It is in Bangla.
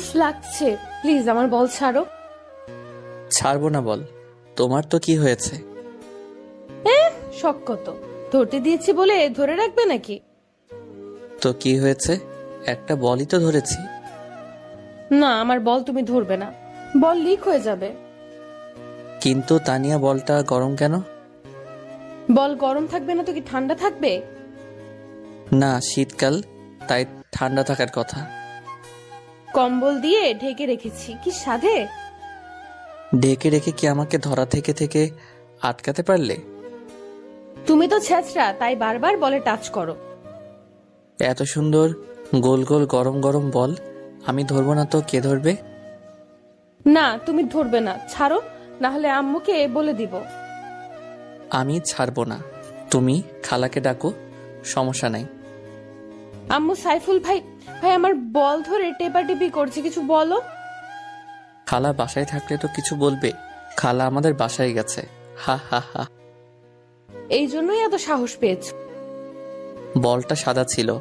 উফ লাগছে। প্লিজ আমার বল ছাড়ো। ছাড়বো না বল। তোমার তো কি হয়েছে? শখ কত। ধরতে দিয়েছি বলে ধরে রাখবে নাকি? তো কি হয়েছে? একটা বলই তো ধরেছি। না আমার বল তুমি ধরবে না। বল লিক হয়ে যাবে। কিন্তু তানিয়া বলটা গরম কেন? বল গরম থাকবে না তো কি ঠান্ডা থাকবে? না শীতকাল তাই ঠান্ডা থাকার কথা। কম্বল দিয়ে ঢেকে রেখেছি। কি সাধে? ঢেকে রেখে কি আমাকে ধরা থেকে থেকে আটকাতে পারলে? তুমি তো ছেঁচড়া তাই বারবার বলে টাচ করো। এত সুন্দর গোল গোল গরম গরম বল আমি ধরবো না তো কে ধরবে? না তুমি ধরবে না। ছাড়ো না হলে আম্মুকে বলে দিব। আমি ছাড়বো না। তুমি খালাকে ডাকো সমস্যা নাই। আম্মু সাইফুল ভাই ভাই আমার বল ধরে টেপাটিপি করছে কিছু বলো। খালা বাসায় থাকলে তো কিছু বলবে। খালা আমাদের বাসায় গেছে। হা হা হা। এই জন্যই এত সাহস পেয়েছ। বলটা সাদা ছিল।